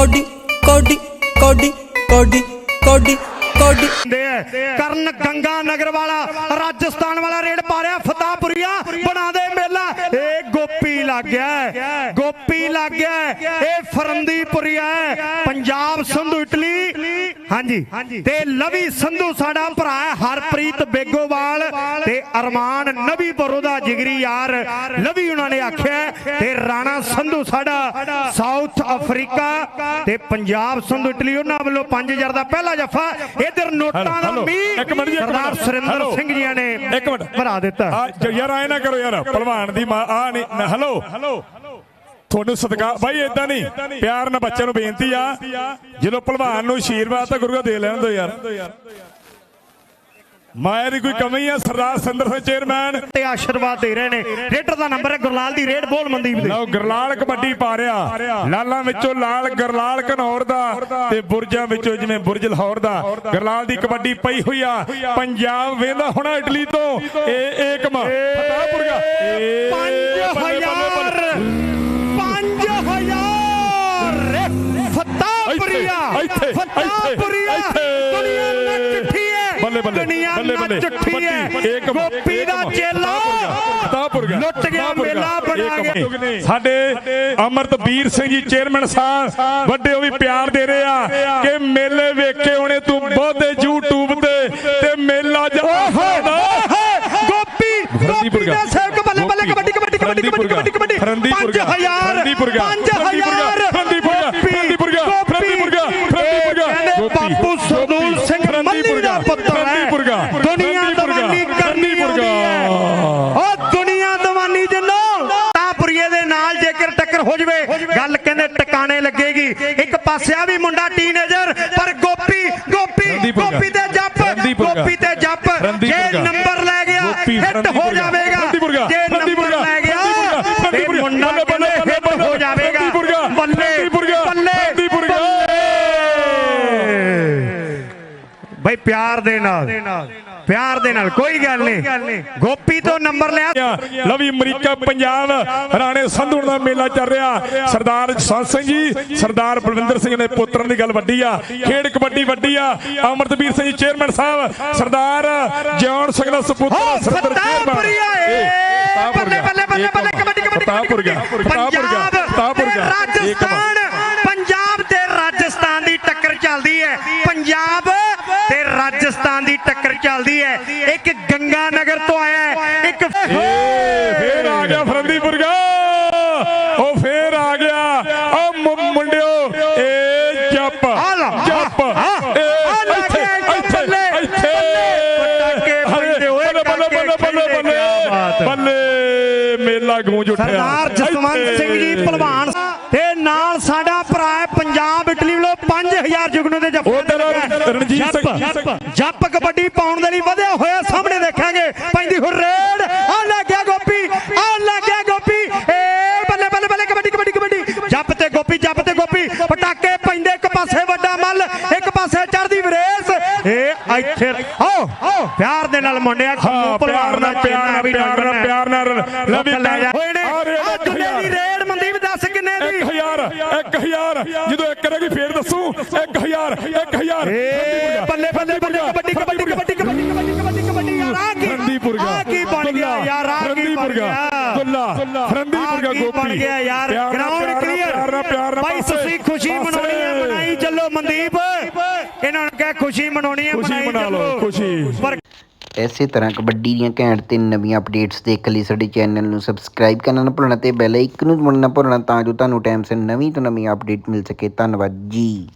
Cody ਕੋਡੀ ਕੋਡੀ ਕੋਡੀ ਕੋਡੀ ਕੋਡੀ ਕਰਨ ਗੰਗਾ ਨਗਰ ਵਾਲਾ ਰਾਜਸਥਾਨ ਵਾਲਾ ਰੇਡ ਪਾ ਰਿਹਾ ਫਤਾਪੁਰੀਆ ਬਣਾ ਦੇ ਮੇਲਾ ਇਹ ਗੋਪੀ ਲੱਗ ਗਿਆ। ਗੋਪੀ ਲੱਗ ਗਿਆ। ਇਹ ਫਰੰਦੀਪੁਰੀਆ ਹੈ ਪੰਜਾਬ ਹਾਂਜੀ ਤੇ ਲਵੀ ਸੰਧੂ ਸਾਡਾ ਭਰਾ ਹਰਪ੍ਰੀਤ ਬੇਗੋਵਾਲ ਤੇ ਅਰਮਾਨ ਨਬੀਪੁਰ ਉਹਦਾ ਜਿਗਰੀ ਯਾਰ ਲਵੀ ਉਹਨਾਂ ਨੇ ਆਖਿਆ। ਤੇ ਰਾਣਾ ਸੰਧੂ ਸਾਡਾ ਸਾਊਥ ਅਫਰੀਕਾ ਤੇ ਪੰਜਾਬ ਸੰਧੂ ਇਟਲੀ ਉਹਨਾਂ ਵੱਲੋਂ 5000 ਦਾ ਪਹਿਲਾ ਜਫਾ ਇਧਰ ਨੋਟਾਂ ਦਾ ਮੀਂਹ। ਸਰਦਾਰ ਸੁਰਿੰਦਰ। ਸਿੰਘ ਜੀਆਂ ਨੇ ਇੱਕ ਮਿੰਟ। ਭਰਾ ਦਿੱਤਾ ਯਾਰ ਆਏ ਨਾ ਕਰੋ ਯਾਰ ਭਲਵਾਨ ਦੀ ਮਾਂ ਆ ਨਹੀਂ ਹੈਲੋ ਤੁਹਾਨੂੰ ਸਤਿਕਾਰ ਬਾਈ ਇਦਾਂ ਨਹੀਂ। ਪਿਆਰ ਨਾਲ ਬੱਚਿਆਂ ਨੂੰ ਬੇਨਤੀ ਆ। ਜਦੋਂ ਭਲਵਾਨ ਨੂੰ ਅਸ਼ੀਰਵਾਦ ਤਾਂ ਗੁਰੂ ਦੇ ਲੈਣ ਦੋ ਯਾਰ। ਮਾਇਆ ਦੀ ਕੋਈ ਕਮੀ ਆ ਸਰਦਾਰ ਸੰਦਰ ਸਿੰਘ ਚੇਅਰਮੈਨ। ਤੇ ਆਸ਼ੀਰਵਾਦ ਦੇ ਰਹੇ ਨੇ। ਰੇਡਰ ਦਾ ਨੰਬਰ ਹੈ ਗੁਰਲਾਲ ਦੀ ਰੇਡ ਬੋਲ ਮਨਦੀਪ ਦੇ। ਲਓ ਗੁਰਲਾਲ ਕਬੱਡੀ ਪਾ ਰਿਆ ਲਾਲਾਂ ਵਿੱਚੋਂ ਲਾਲ ਗੁਰਲਾਲ ਕਨੌਰ ਦਾ ਤੇ ਬੁਰਜਾਂ ਵਿੱਚੋਂ ਜਿਵੇਂ ਬੁਰਜ ਲਾਹੌਰ ਦਾ। ਗੁਰਲਾਲ ਦੀ ਕਬੱਡੀ ਪਈ ਹੋਈ ਆ। ਪੰਜਾਬ ਵੇਂਦਾ ਹੋਣਾ ਇਟਲੀ ਤੋਂ। ਇਹ ਏਕਮ। ਫਤਾਹਪੁਰ ਦਾ। 5000 ਇੱਥੇ, ਇੱਥੇ, ਫਤਾਪੁਰੀਆ ਇੱਥੇ। ਦੁਨੀਆ ਨੱਚੀ ਹੈ ਬੱਲੇ, ਬੱਲੇ, ਦੁਨੀਆ ਬੱਲੇ, ਬੱਲੇ। ਨੱਚੀ ਹੈ ਕਬੱਡੀ, ਏਕਮ, ਗੋਪੀ ਦਾ ਏਕਮ। ਚੇਲਾ ਫਤਾਹਪੁਰ ਗਿਆ ਲੁੱਟ ਗਿਆ ਫਤਾਹਪੁਰ ਗਿਆ। ਮੇਲਾ ਬਣਾ ਏਕਮ। ਕੇ ਸਾਡੇ ਅਮਰਤਵੀਰ ਸਿੰਘ ਜੀ ਚੇਅਰਮੈਨ ਸਾਹਿਬ ਵੱਡੇ ਉਹ ਵੀ ਪਿਆਰ ਦੇ ਰਹੇ ਆ ਕਿ ਮੇਲੇ ਵੇਖੇ ਹੋਣੇ ਤੂੰ ਬਹੁਤੇ YouTube ਤੇ ਤੇ ਮੇਲਾ ਜਾ ਗੋਪੀ ਗੋਪੀ। ਦਾ ਸੇਵਕ ਬੱਲੇ ਬੱਲੇ ਕਬੱਡੀ ਕਬੱਡੀ ਕਬੱਡੀ ਕਬੱਡੀ ਕਬੱਡੀ ਕਬੱਡੀ ਫਰੰਦੀਪੁਰ ਗਿਆ। 5000 ਫਰੰਦੀਪੁਰ ਗਿਆ। 5000 ਫਰੰਦੀਪੁਰ ਗਿਆ। ਫਰੰਦੀਪੁਰ ਗਿਆ। ਫਰੰਦੀਪੁਰ ਗਿਆ। ਫਰੰਦੀਪੁਰ ਗਿਆ। ਕਹਿੰਦੇ ਗੋਪੀ, ਬਾਪੂ ਸਰਦੂਲ ਗੋਪੀ, ਸਿੰਘ ਮੱਲੀ ਫਰੰਦੀਪੁਰ ਦਾ ਗਿਆ। ਪੁੱਤਰ ਹੈ ਫਰੰਦੀਪੁਰ ਗਿਆ। ਦੁਨੀਆ ਫਰੰਦੀਪੁਰ ਗਿਆ। ਦਵਾਨੀ ਕਰਨੀ ਫਰੰਦੀਪੁਰ ਆਉਂਦੀ ਗਿਆ। ਹੈ ਓ ਦੁਨੀਆ ਦਵਾਨੀ ਜਨੋ ਤਾਪੁਰੀਏ ਦੇ ਨਾਲ ਜੇਕਰ ਟੱਕਰ ਹੋ ਜਵੇ ਗੱਲ ਕਹਿੰਦੇ ਲੱਗੇਗੀ ਇੱਕ ਪਾਸੇ ਆ ਵੀ ਮੁੰਡਾ ਟੀਨੇਜਰ ਪਰ ਗੋਪੀ ਗੋਪੀ। ਗੋਪੀ ਤੇ ਜੱਪ। ਗੋਪੀ ਤੇ ਜੱਪ ਜੇ। ਨੰਬਰ ਲੈ ਗਿਆ ਹਿੱਟ ਹੋ। ਜਾਵੇਗਾ। ਜੇ ਨੰਬਰ। ਲੈ ਗਿਆ। ਤੇ ਮੁੰਡਾ ਬੱਲੇ, ਬੱਲੇ, ਹਿੱਟ ਬੱਲੇ, ਹੋ ਜਾਵੇਗਾ। ਬੱਲੇ। ਬੱਲੇ ਗਿਆ। ਬਈ ਪਿਆਰ ਦੇ ਨਾਲ ਪਿਆਰ ਦੇ ਨਾਲ ਕੋਈ ਗੱਲ ਨਹੀਂ। ਗੋਪੀ ਤੋਂ ਨੰਬਰ ਲਿਆ। ਲਵੀ ਅਮਰੀਕਾ ਪੰਜਾਬ ਰਾਣੇ ਸੰਧੂ ਦਾ ਮੇਲਾ ਚੱਲ ਰਿਹਾ। ਸਰਦਾਰ ਜਸਵੰਤ ਸਿੰਘ ਜੀ ਸਰਦਾਰ ਬਲਵਿੰਦਰ ਸਿੰਘ ਦੇ ਪੁੱਤਰਾਂ ਦੀ ਗੱਲ ਵੱਡੀ ਆ। ਖੇਡ ਕਬੱਡੀ ਵੱਡੀ ਆ। ਅਮਰਤਵੀਰ ਸਿੰਘ ਚੇਅਰਮੈਨ ਸਾਹਿਬ ਸਰਦਾਰ ਜੌਨ ਸਿੰਘ ਦਾ ਸੁਪੁੱਤਰ ਸਰਦਾਰ ਏ ਬੱਲੇ ਬੱਲੇ ਬੱਲੇ ਬੱਲੇ ਕਬੱਡੀ ਕਬੱਡੀ ਫਤਾਹਪੁਰ ਗਿਆ ਫਤਾਹਪੁਰ ਗਿਆ ਪੰਜਾਬ ਫਤਾਹਪੁਰ ਤੇ ਗਿਆ। ਰਾਜਸਥਾਨ ਪੰਜਾਬ ਤੇ ਰਾਜਸਥਾਨ ਦੀ ਟੱਕਰ ਚੱਲਦੀ ਹੈ। ਪੰਜਾਬ ਤੇ ਰਾਜਸਥਾਨ ਦੀ ਟੱਕਰ ਚੱਲਦੀ ਹੈ ਇੱਕ ਗੰਗਾ ਨਗਰ ਤੋਂ ਆਇਆ ਹੈ ਇੱਕ ਏ ਫੇਰ ਆ ਗਿਆ ਫਰੰਦੀਪੁਰ ਗਿਆ ਉਹ ਫੇਰ ਆ ਗਿਆ ਉਹ ਮੁ- ਮੁੰਡਿਓ ਏ ਜੱਪ ਆ ਲਾ, ਜੱਪ ਹਾਂ, ਏ ਆ ਲੱਗ ਇੱਥੇ ਗਿਆ ਇੱਥੇ, ਇੱਥੇ ਬੱਲੇ, ਇੱਥੇ ਪਟਾਕੇ ਪੈਂਦੇ ਹੋਏ, ਬੱਲੇ ਬੱਲੇ ਬੱਲੇ ਬੱਲੇ ਕਾਕੇ ਬੱਲੇ ਕਿਆ ਬਾਤ ਹੈ। ਬੱਲੇ ਮੇਲਾ ਗੂੰਜ ਉੱਠਿਆ। ਸਰਦਾਰ ਜਸਵੰਤ ਸਿੰਘ ਜੀ। ਪਹਿਲਵਾਨ। ਤੇ ਨਾਲ ਸਾਡਾ ਭਰਾ ਹੈ ਪੰਜਾਬ ਇਟਲੀ ਵੱਲੋਂ 5000 ਜੁਗਨੂ ਦੇ ਜੱਫੇ ਉੱਧਰ ਰਣਜੀਤ ਸਿੰਘ- ਜੱਪ ਜੱਪ ਕਬੱਡੀ ਪਾਉਣ ਦੇ ਲਈ ਵਧਿਆ ਹੋਇਆ ਸਾਹਮਣੇ ਦੇਖਾਂਗੇ ਪੈਂਦੀ ਹੁਰੇਡ ਆ ਲੱਗ ਗਿਆ ਗੋਪੀ ਆ ਲੱਗ ਗਿਆ ਗੋਪੀ ਏ ਬੱਲੇ ਬੱਲੇ ਬੱਲੇ ਕਬੱਡੀ ਕਬੱਡੀ ਕਬੱਡੀ ਜੱਪ ਤੇ ਗੋਪੀ ਜੱਪ ਤੇ ਗੋਪੀ ਪਟਾਕੇ ਪੈਂਦੇ ਇੱਕ ਪਾਸੇ ਵੱਡਾ ਮੱਲ ਇੱਕ ਪਾਸੇ ਚੜਦੀ ਏ ਇੱਥੇ ਆਓ ਪਿਆਰ ਦੇ ਨਾਲ ਮੁੰਡਿਆ ਹਾਂ ਪਿਆਰ ਨਾਲ ਪਿਆਰ ਨਾਲ ਪਿਆਰ ਨਾਲ ਪਿਆਰ ਨਾਲ। ਲਵੀ ਹੋਏ ਨੇ ਕਿੰਨੇ ਦੀ। ਰੇਡ ਮਨਦੀਪ ਦੱਸ ਕਿੰਨੇ ਦੀ? 1000 1000 ਜਦੋਂ ਇੱਕ ਰਹੇਗੀ ਫੇਰ ਦੱਸੂ। 1000 1000 ਏ ਬੱਲੇ ਬੱਲੇ ਬੱਲੇ ਕਬੱਡੀ ਕਬੱਡੀ ਕਬੱਡੀ ਕਬੱਡੀ ਕਬੱਡੀ ਕਬੱਡੀ ਕਬੱਡੀ ਯਾਰ ਆ ਕੀ ਫਰੰਦੀਪੁਰ ਗਿਆ ਆ ਕੀ ਬਣ ਗਿਆ ਯਾਰ ਆ ਕੀ ਬਣ ਗਿਆ। ਦੁੱਲਾ ਕੀ ਗੋਪੀ। ਬਣ ਗਿਆ ਯਾਰ। ਗਰਾਊਂਡ ਕਲੀਅਰ ਭਾਈ ਤੁਸੀਂ ਖੁਸ਼ੀ। ਮਨਾਉਣੀ ਹੈ ਮਨਾਈ ਚੱਲੋ ਮਨਦੀਪ ਇਹਨਾਂ ਨੂੰ ਕਹਿ ਖੁਸ਼ੀ ਮਨਾਉਣੀ ਹੈ ਖੁਸ਼ੀ ਮਨਾ ਲਓ। ਖੁਸ਼ੀ। ਪਰ ਇਸੇ ਤਰ੍ਹਾਂ ਕਬੱਡੀ ਦੀਆਂ ਘੈਂਟ ਤੇ ਨਵੀਆਂ ਅਪਡੇਟਸ ਦੇਖਣ ਲਈ ਸਾਡੇ ਚੈਨਲ ਨੂੰ ਸਬਸਕ੍ਰਾਈਬ ਕਰਨਾ ਨਾ ਭੁੱਲਣਾ ਤੇ ਬੈਲ ਆਈਕਨ ਨੂੰ ਦਬਾਉਣਾ ਨਾ ਭੁੱਲਣਾ ਤਾਂ ਜੋ ਤੁਹਾਨੂੰ ਟਾਈਮ ਸਿਰ ਨਵੀਂ ਤੋਂ ਨਵੀਂ ਅਪਡੇਟ ਮਿਲ ਸਕੇ ਧੰਨਵਾਦ ਜੀ